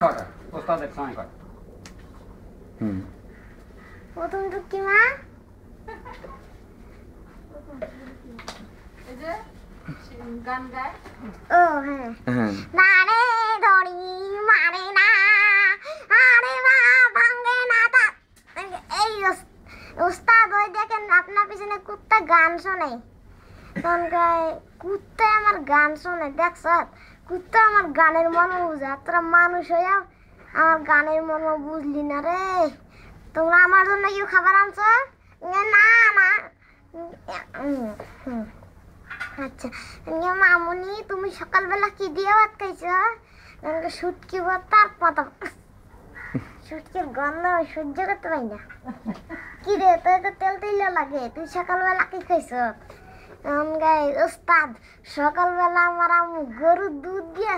কটা ওস্তাদের সময় কটা হুম প্রথম টুকি মা গান গায় ও হ্যাঁ নারে দড়ি মারে না আরে মা ভাঙ্গে না তা এই ওস- ওস্তাদ ওই দেখেন আপনার পিছনে কুত্তা গান শোনে তখন কয় কুত্তা আমার গান শোনে দেখছ কুত্তা আমার গানের মর্ম বুঝা তোরা মানুষ হইয়া আমার গানের মর্ম বুঝলি না রে। তোমরা আমার জন্য কি খাবার আনছো? না না। আচ্ছা মামুনি, তুমি সকালবেলা কি দিয়ে ভাত খাইছো? শুটকি ভাত তার পাতা শুটকির গন্ধ সহ্য করতে পারি না। কি রে, তোর তো তেল তেল লাগে, তুই সকালবেলা কি খাইছ? ওস্তাদ, সকালবেলা আমার আম্মু গরুর দুধ দিয়ে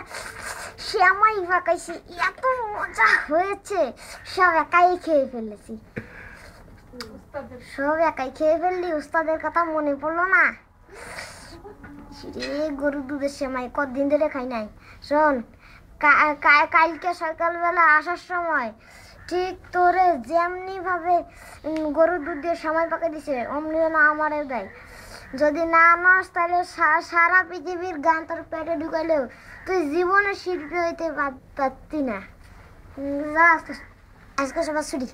শ্যামাই পাকাইছি। এত মজা হয়েছে। সব একাই খেয়ে ফেলেছি। সব একাই খেয়ে ফেললি উস্তাদের কথা মনে পড়ল না? রে গরুর দুধের সেমাই কতদিন ধরে খাই নাই? শোন কালকে সকালবেলা আসার সময় ঠিক তোরে যেমনি ভাবে গরুর দুধ দিয়ে সময় পাকে দিছে অমনি না আমারও দেয়। যদি না আনাস তাহলে সারা পৃথিবীর গান তোর পেটে ঢুকাইলেও তুই জীবনে শিল্পী হইতে পারতি না। আজকে সবার ছুটি।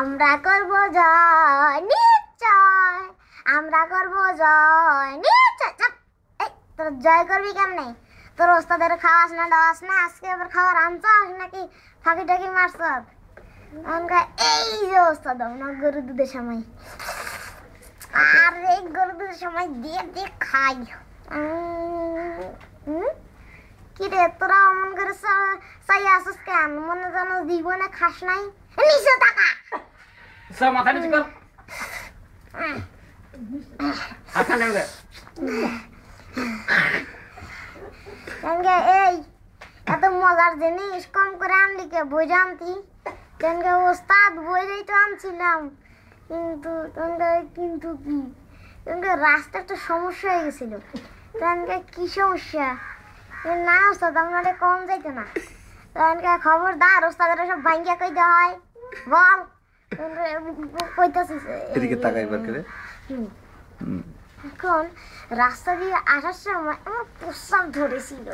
আমরা করব জয়, নিশ্চয়। আমরা করব জয়, নিশ্চয়। তোর জয় করবি কেমনে? তোর ওস্তাদের খাওয়াস না, দাওয়াস না, আজকে আবার খাবার আনছাস নাকি ফাঁকি টাকি মারছ? আমরা এই যে ওস্তাদ আমার গরু দুধের সময় আর এই গরু দুধের সময় দিয়ে দিয়ে খাই কি রে তোরা অমন করে চাই আসিস কেন মনে জীবনে খাস নাই নিচে টাকা সব মাথা নিচু কর এই এত মজার জিনিস কম করে আনলি কে বই জানতি সঙ্গে ওস্তাদ বই তো আনছিলাম। কিন্তু কিন্তু কি? সঙ্গে রাস্তা একটা সমস্যা হয়ে গেছিল। সঙ্গে কি সমস্যা? না ওস্তাদ আপনাদের কম যাইতো না। সঙ্গে খবরদার ওস্তাদের সব ভাঙ্গিয়া কই দেওয়া হয়। বল। কইতাছিস এদিকে করে। এখন রাস্তা দিয়ে আসার সময় আমার প্রস্রাব ধরেছিল।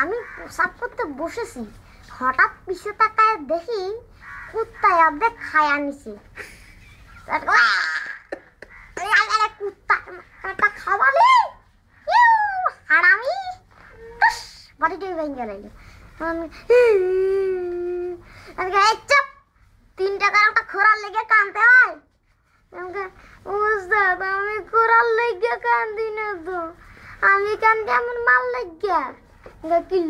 আমি প্রস্রাব করতে বসেছি। হঠাৎ পিছে তাকায় দেখি কুত্তায় অর্ধেক খায়া নিছে তারপর, "আহ! এই আলে আলে কুত্তা খাওয়ালে হারামি টুস, ভেঙে এই চুপ তিন টাকার একটা খোরার লেগে কানতে হয়? উস্তাদ আমি কোরাল লাগিয়া কান্দি না তো। আমি কান্দি আমার মাল আমার দাদির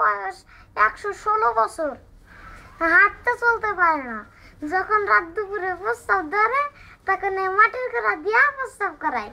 বয়স? একশো ষোলো বছর। হাঁটতে চলতে পারে না। যখন রাত দুপুরে প্রস্তাব ধরে, তখন মাটির করা দিয়া প্রস্তাব করায়।